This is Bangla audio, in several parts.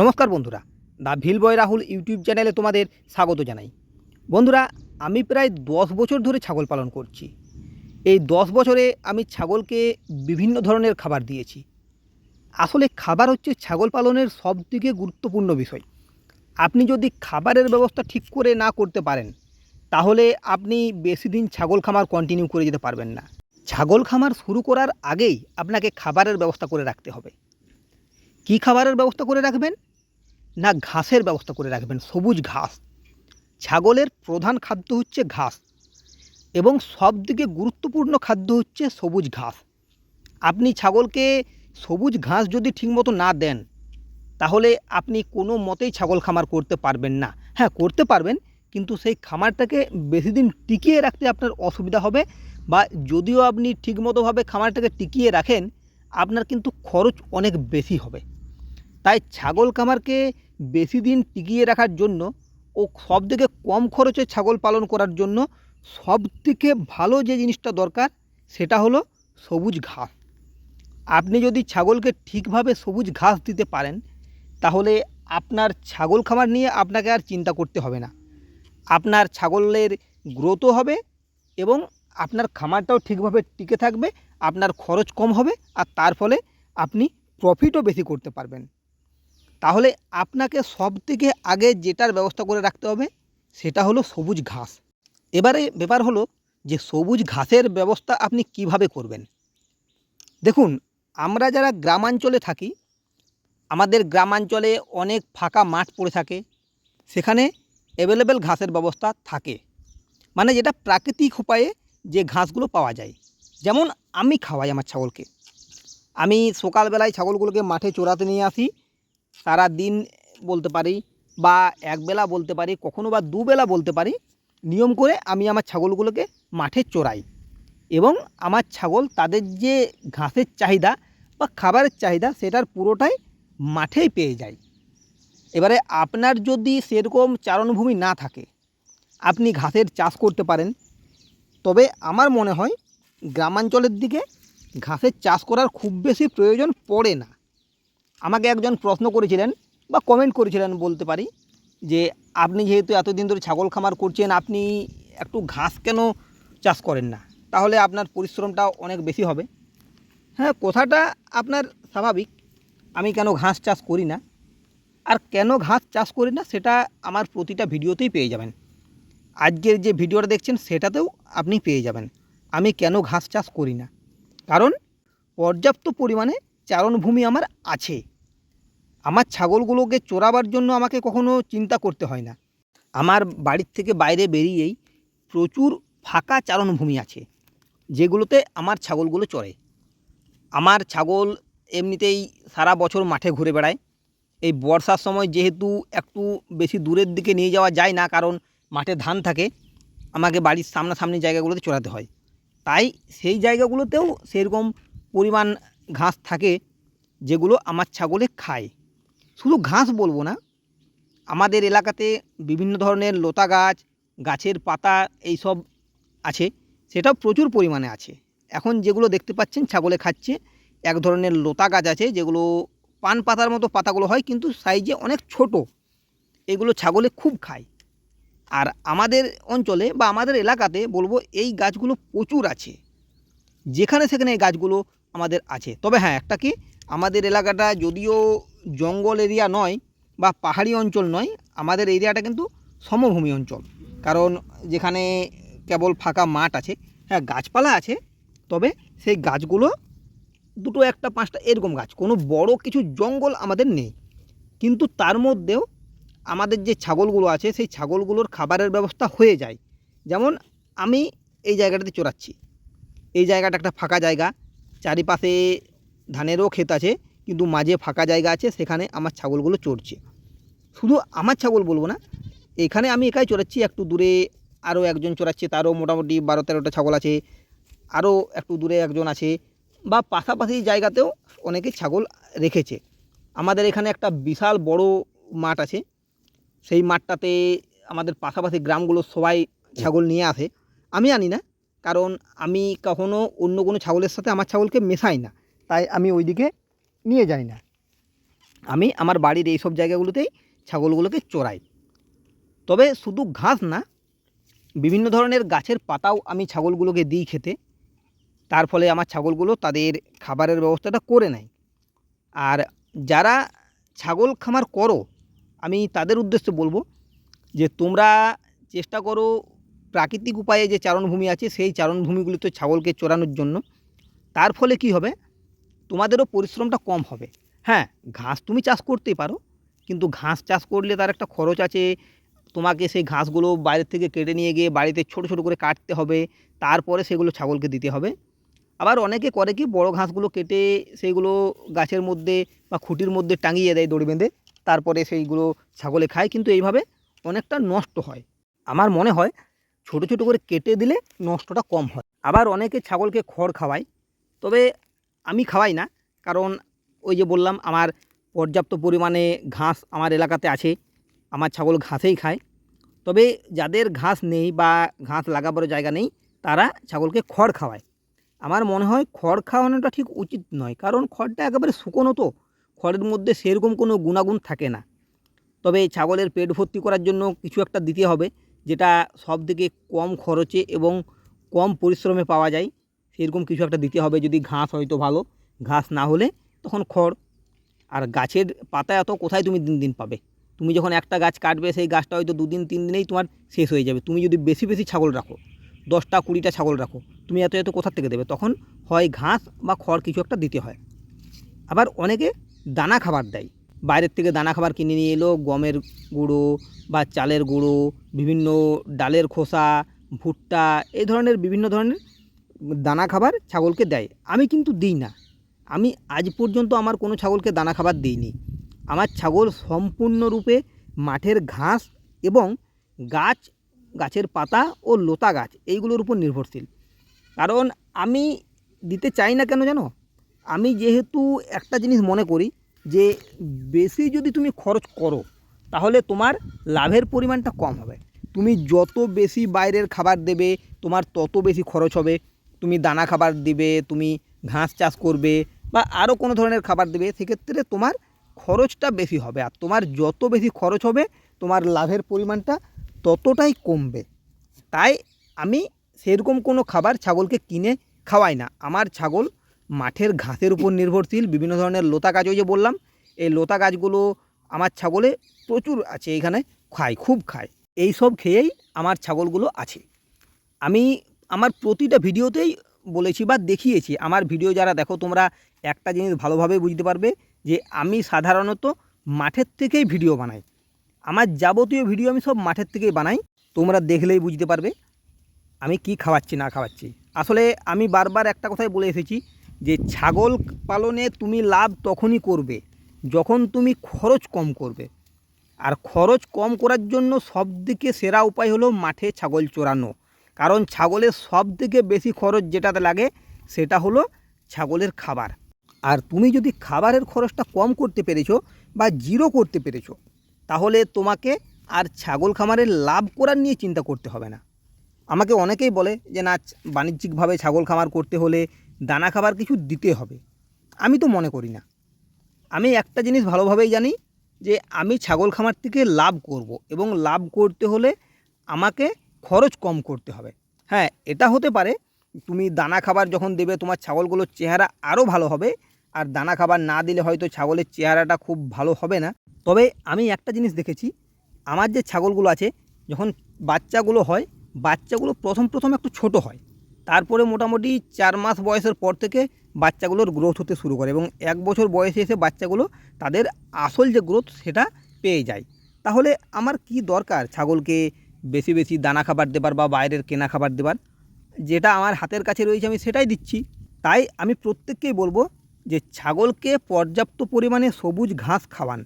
নমস্কার বন্ধুরা, দা ভিল বয় রাহুল ইউটিউব চ্যানেলে তোমাদের স্বাগত জানাই। বন্ধুরা, আমি প্রায় দশ বছর ধরে ছাগল পালন করছি। এই দশ বছরে আমি ছাগলকে বিভিন্ন ধরনের খাবার দিয়েছি। আসলে খাবার হচ্ছে ছাগল পালনের সব সবথেকে গুরুত্বপূর্ণ বিষয়। আপনি যদি খাবারের ব্যবস্থা ঠিক করে না করতে পারেন, তাহলে আপনি বেশি দিন ছাগল খামার কন্টিনিউ করে যেতে পারবেন না। ছাগল খামার শুরু করার আগেই আপনাকে খাবারের ব্যবস্থা করে রাখতে হবে। কি খাবারের ব্যবস্থা করে রাখবেন? না ঘাসের ব্যবস্থা করে রাখবেন, সবুজ ঘাস। ছাগলের প্রধান খাদ্য হচ্ছে ঘাস এবং সবথেকে গুরুত্বপূর্ণ খাদ্য হচ্ছে সবুজ ঘাস। আপনি ছাগলকে সবুজ ঘাস যদি ঠিকমতো না দেন, তাহলে আপনি কোনো মতেই ছাগল খামার করতে পারবেন না। হ্যাঁ করতে পারবেন, কিন্তু সেই খামারটাকে বেশি দিন টিকিয়ে রাখতে আপনার অসুবিধা হবে বা যদিও আপনি ঠিকমতোভাবে খামারটাকে টিকিয়ে রাখেন, আপনার কিন্তু খরচ অনেক বেশি হবে। তাই ছাগল খামারকে বেশি দিন টিকিয়ে রাখার জন্য ও সব থেকে কম খরচে ছাগল পালন করার জন্য সব থেকে ভালো যে জিনিসটা দরকার সেটা হলো সবুজ ঘাস। আপনি যদি ছাগলকে ঠিকভাবে সবুজ ঘাস দিতে পারেন, তাহলে আপনার ছাগল খামার নিয়ে আপনাকে আর চিন্তা করতে হবে না। আপনার ছাগলের গ্রোথও হবে এবং আপনার খামারটাও ঠিকভাবে টিকে থাকবে, আপনার খরচ কম হবে আর তার ফলে আপনি প্রফিটও বেশি করতে পারবেন। তাহলে আপনাকে সব থেকে আগে যেটার ব্যবস্থা করে রাখতে হবে, সেটা হলো সবুজ ঘাস। এবারে ব্যাপার হলো যে সবুজ ঘাসের ব্যবস্থা আপনি কীভাবে করবেন? দেখুন, আমরা যারা গ্রামাঞ্চলে থাকি, আমাদের গ্রামাঞ্চলে অনেক ফাঁকা মাঠ পড়ে থাকে, সেখানে অ্যাভেলেবেল ঘাসের ব্যবস্থা থাকে। মানে যেটা প্রাকৃতিক উপায়ে যে ঘাসগুলো পাওয়া যায়। যেমন আমি খাওয়াই আমার ছাগলকে। আমি সকালবেলায় ছাগলগুলোকে মাঠে চড়াতে নিয়ে আসি সারা দিন বলতে পারি বা একবেলা বলতে পারি, কখনো বা দুবেলা বলতে পারি, নিয়ম করে আমি আমার ছাগলগুলোকে মাঠে চড়াই। এবং আমার ছাগল তাদের যে ঘাসের চাহিদা বা খাবারের চাহিদা সেটার পুরোটাই মাঠেই পেয়ে যায়। এবারে আপনার যদি সেরকম চারণভূমি না থাকে, আপনি ঘাসের চাষ করতে পারেন। তবে আমার মনে হয় গ্রামাঞ্চলের দিকে ঘাসের চাষ করার খুব বেশি প্রয়োজন পড়ে না। আমাকে একজন প্রশ্ন করেছিলেন বা কমেন্ট করেছিলেন বলতে পারি যে, আপনি যেহেতু এতদিন ধরে ছাগল খামার করছেন, আপনি একটু ঘাস কেন চাষ করেন না? তাহলে আপনার পরিশ্রমটা অনেক বেশি হবে। হ্যাঁ কথাটা আপনার স্বাভাবিক। আমি কেন ঘাস চাষ করি না? আর কেন ঘাস চাষ করি না, সেটা আমার প্রতিটা ভিডিওতেই পেয়ে যাবেন। আজকের যে ভিডিওটা দেখছেন, সেটাতেও আপনি পেয়ে যাবেন। আমি কেন ঘাস চাষ করি না? কারণ, পর্যাপ্ত পরিমাণে চারণভূমি আমার আছে। আমার ছাগলগুলোকে চোরাবার জন্য আমাকে কখনো চিন্তা করতে হয় না। আমার বাড়ির থেকে বাইরে বেরিয়েই প্রচুর ফাঁকা চারণভূমি আছে, যেগুলোতে আমার ছাগলগুলো চড়ে। আমার ছাগল এমনিতেই সারা বছর মাঠে ঘুরে বেড়ায়। এই বর্ষার সময় যেহেতু একটু বেশি দূরের দিকে নিয়ে যাওয়া যায় না, কারণ মাঠে ধান থাকে, আমাকে বাড়ির সামনাসামনি জায়গাগুলোতে চড়াতে হয়। তাই সেই জায়গাগুলোতেও সেরকম পরিমাণ ঘাস থাকে যেগুলো আমার ছাগলে খায়। শুধু ঘাস বলব না, আমাদের এলাকাতে বিভিন্ন ধরনের লতা গাছ, গাছের পাতা এইসব আছে, সেটাও প্রচুর পরিমাণে আছে। এখন যেগুলো দেখতে পাচ্ছেন ছাগলে খাচ্ছে, এক ধরনের লতা গাছ আছে যেগুলো পান পাতার মতো পাতাগুলো হয়, কিন্তু সাইজে অনেক ছোট। এগুলো ছাগলে খুব খায়। আর আমাদের অঞ্চলে বা আমাদের এলাকাতে বলব এই গাছগুলো প্রচুর আছে। যেখানে সেখানে এই গাছগুলো আমাদের আছে। তবে হ্যাঁ একটা কি? আমাদের এলাকাটা যদিও জঙ্গল এরিয়া নয় বা পাহাড়ি অঞ্চল নয়, আমাদের এরিয়াটা কিন্তু সমভূমি অঞ্চল। কারণ যেখানে কেবল ফাঁকা মাঠ আছে হ্যাঁ গাছপালা আছে, তবে সেই গাছগুলো দুটো একটা পাঁচটা এরকম গাছ। কোনো বড় কিছু জঙ্গল আমাদের নেই। কিন্তু তার মধ্যেও আমাদের যে ছাগলগুলো আছে, সেই ছাগলগুলোর খাবারের ব্যবস্থা হয়ে যায়। যেমন আমি এই জায়গাটাতে চড়াচ্ছি। এই জায়গাটা একটা ফাঁকা জায়গা চারিপাশে ধানেরও ক্ষেত আছে, কিন্তু মাঝে ফাঁকা জায়গা আছে, সেখানে আমার ছাগলগুলো চড়ছে। শুধু আমার ছাগল বলব না, এখানে আমি একাই চড়াচ্ছি, একটু দূরে আরও একজন চড়াচ্ছে, তারও মোটামুটি বারো তেরোটা ছাগল আছে, আরও একটু দূরে একজন আছে, বা পাশাপাশি জায়গাতেও অনেকে ছাগল রেখেছে। আমাদের এখানে একটা বিশাল বড় মাঠ আছে, সেই মাঠটাতে আমাদের পাশাপাশি গ্রামগুলো সবাই ছাগল নিয়ে আসে। আমি আনি না কারণ আমি কখনো অন্য কোনো ছাগলের সাথে আমার ছাগলকে মেশাই না। তাই আমি ওইদিকে নিয়ে যাই না। আমি আমার বাড়ির এই সব জায়গাগুলোতেই ছাগলগুলোকে চড়াই। তবে শুধু ঘাস না, বিভিন্ন ধরনের গাছের পাতাও আমি ছাগলগুলোকে দিই খেতে। তার ফলে আমার ছাগলগুলো তাদের খাবারের ব্যবস্থাটা করে নেয়। আর যারা ছাগল খামার করো, আমি তাদের উদ্দেশ্যে বলব যে তোমরা চেষ্টা করো প্রাকৃতিক উপায়ে যে চারণভূমি আছে, সেই চারণভূমিগুলিতে ছাগলকে চড়ানোর জন্য। তার ফলে কি হবে? তোমাদেরও পরিশ্রমটা কম হবে। হ্যাঁ ঘাস তুমি চাষ করতেই পারো, কিন্তু ঘাস চাষ করলে তার একটা খরচ আছে। তোমাকে সেই ঘাসগুলো বাইরে থেকে কেটে নিয়ে গিয়ে বাড়িতে ছোট ছোট করে কাটতে হবে, তারপরে সেগুলো ছাগলকে দিতে হবে। আবার অনেকে করে কি, বড় ঘাসগুলো কেটে সেইগুলো গাছের মধ্যে বা খুঁটির মধ্যে টাঙিয়ে দেয় দড়ি বেঁধে, তারপরে সেইগুলো ছাগলে খায়। কিন্তু এইভাবে অনেকটা নষ্ট হয়। আমার মনে হয় ছোট ছোট করে কেটে দিলে নষ্টটা কম হয়। আবার অনেকে ছাগলকে খড় খাওয়ায়, তবে আমি খাওয়াই না, কারণ ওই যে বললাম আমার পর্যাপ্ত পরিমাণে ঘাস আমার এলাকাতে আছে, আমার ছাগল ঘাসেই খায়। তবে যাদের ঘাস নেই বা ঘাস লাগাবার জায়গা নেই, তারা ছাগলকে খড় খাওয়ায়। আমার মনে হয় খড় খাওয়ানোটা ঠিক উচিত নয়, কারণ খড়টা একেবারে শুকনো তো, খড়ের মধ্যে সেরকম কোনো গুণাগুণ থাকে না। তবে ছাগলের পেট ভর্তি করার জন্য কিছু একটা দিতে হবে যেটা সব থেকে কম খরচে এবং কম পরিশ্রমে পাওয়া যায়, সেরকম কিছু একটা দিতে হবে। যদি ঘাস হয়তো ভালো, ঘাস না হলে তখন খড়। আর গাছের পাতা এত, কোথায় তুমি দিন দিন পাবে? তুমি যখন একটা গাছ কাটবে, সেই গাছটা হয়তো দুদিন, তিন দিনেই তোমার শেষ হয়ে যাবে। তুমি যদি বেশি বেশি ছাগল রাখো, দশটা, কুড়িটা ছাগল রাখো, তুমি এত এত কোথা থেকে দেবে? তখন হয় ঘাস বা খড় কিছু একটা দিতে হয়। আবার অনেকে দানা খাবার দেয়। বাইরের থেকে দানা খাবার কিনে নিয়ে এলো, গমের গুঁড়ো বা চালের গুঁড়ো, বিভিন্ন ডালের খোসা, ভুট্টা, এই ধরনের বিভিন্ন ধরনের দানা খাবার ছাগলকে দেয়। আমি কিন্তু দিই না। আমি আজ পর্যন্ত আমার কোনো ছাগলকে দানা খাবার দিইনি। আমার ছাগল সম্পূর্ণরূপে মাঠের ঘাস এবং গাছ, গাছের পাতা ও লতা গাছ, এইগুলোর উপর নির্ভরশীল। কারণ আমি দিতে চাই না কেন জানো? আমি যেহেতু একটা জিনিস মনে করি যে বেশি যদি তুমি খরচ করো, তাহলে তোমার লাভের পরিমাণটা কম হবে। তুমি যত বেশি বাইরের খাবার দেবে, তোমার তত বেশি খরচ হবে। তুমি দানা খাবার দিবে, তুমি ঘাস চাষ করবে বা আরও কোনো ধরনের খাবার দেবে, সেক্ষেত্রে তোমার খরচটা বেশি হবে। আর তোমার যত বেশি খরচ হবে, তোমার লাভের পরিমাণটা ততটাই কমবে। তাই আমি সেরকম কোনো খাবার ছাগলকে কিনে খাওয়াই না। আমার ছাগল মাঠের ঘাসের উপর নির্ভরশীল, বিভিন্ন ধরনের লতা গাছ, ওই যে বললাম, এই লতা গাছগুলো আমার ছাগলে প্রচুর আছে এখানে, খায়, খুব খায়। এই সব খেয়েই আমার ছাগলগুলো আছে। আমি আমার প্রতিটা ভিডিওতেই বলেছি বা দেখিয়েছি, আমার ভিডিও যারা দেখো, তোমরা একটা জিনিস ভালোভাবে বুঝতে পারবে যে আমি সাধারণত মাঠের থেকেই ভিডিও বানাই। আমার যাবতীয় ভিডিও আমি সব মাঠের থেকেই বানাই, তোমরা দেখলেই বুঝতে পারবে আমি কি খাওয়াচ্ছি, না খাওয়াচ্ছি। আসলে আমি বারবার একটা কথাই বলে এসেছি যে ছাগল পালনে তুমি লাভ তখনই করবে যখন তুমি খরচ কম করবে। আর খরচ কম করার জন্য সবথেকে সেরা উপায় হলো মাঠে ছাগল চড়ানো। কারণ ছাগলের সব থেকে বেশি খরচ যেটাতে লাগে সেটা হলো ছাগলের খাবার। আর তুমি যদি খাবারের খরচটা কম করতে পেরেছ বা জিরো করতে পেরেছ, তাহলে তোমাকে আর ছাগল খামারের লাভ করার নিয়ে চিন্তা করতে হবে না। আমাকে অনেকেই বলে যে, না, বাণিজ্যিকভাবে ছাগল খামার করতে হলে দানা খাবার কিছু দিতে হবে। আমি তো মনে করি না। আমি একটা জিনিস ভালোভাবেই জানি যে আমি ছাগল খামার থেকে লাভ করব এবং লাভ করতে হলে আমাকে খরচ কম করতে হবে। হ্যাঁ এটা হতে পারে তুমি দানা খাবার যখন দেবে তোমার ছাগলগুলোর চেহারা আরও ভালো হবে আর দানা খাবার না দিলে হয়তো ছাগলের চেহারাটা খুব ভালো হবে না। তবে আমি একটা জিনিস দেখেছি, আমার যে ছাগলগুলো আছে, যখন বাচ্চাগুলো হয়, বাচ্চাগুলো প্রথম প্রথম একটু ছোট হয়। তারপরে মোটামুটি চার মাস বয়সের পর থেকে বাচ্চাগুলোর গ্রোথ হতে শুরু করে এবং এক বছর বয়সে এসে বাচ্চাগুলো তাদের আসল যে গ্রোথ সেটা পেয়ে যায়। তাহলে আমার কি দরকার ছাগলকে বেশি বেশি দানা খাবার দেবার বা বাইরের কেনা খাবার দেবার? যেটা আমার হাতের কাছে রয়েছে আমি সেটাই দিচ্ছি। তাই আমি প্রত্যেককেই বলব যে ছাগলকে পর্যাপ্ত পরিমাণে সবুজ ঘাস খাওয়ান।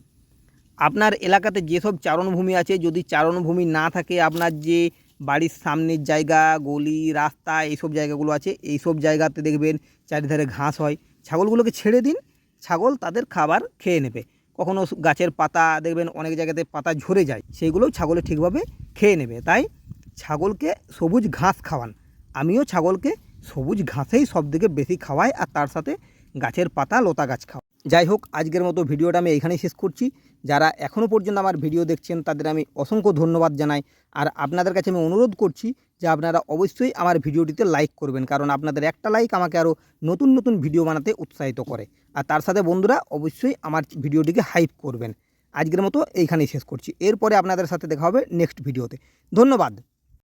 আপনার এলাকাতে যেসব চারণভূমি আছে, যদি চারণভূমি না থাকে, আপনার যে বাড়ির সামনের জায়গা, গলি, রাস্তা, এইসব জায়গাগুলো আছে। এইসব জায়গাতে দেখবেন চারিধারে ঘাস হয়। ছাগলগুলোকে ছেড়ে দিন। ছাগল তাদের খাবার খেয়ে নেবে। কখনো গাছের পাতা, দেখবেন অনেক জায়গাতে পাতা ঝরে যায়। সেইগুলোও ছাগলে ঠিকভাবে খেয়ে নেবে। তাই ছাগলকে সবুজ ঘাস খাওয়ান। আমিও ছাগলকে সবুজ ঘাসেই সব থেকে বেশি খাওয়াই আর তার সাথে গাছের পাতা, লতা গাছ খাওয়া যাই হোক, আজকের মতো ভিডিওটা আমি এইখানেই শেষ করছি। যারা এখনও পর্যন্ত আমার ভিডিও দেখছেন, তাদের আমি অসংখ্য ধন্যবাদ জানাই। আর আপনাদের কাছে আমি অনুরোধ করছি যে আপনারা অবশ্যই আমার ভিডিওটিতে লাইক করবেন, কারণ আপনাদের একটা লাইক আমাকে আরও নতুন নতুন ভিডিও বানাতে উৎসাহিত করে। আর তার সাথে বন্ধুরা অবশ্যই আমার ভিডিওটিকে হাইপ করবেন। আজকের মতো এইখানেই শেষ করছি। এরপরে আপনাদের সাথে দেখা হবে নেক্সট ভিডিওতে ধন্যবাদ।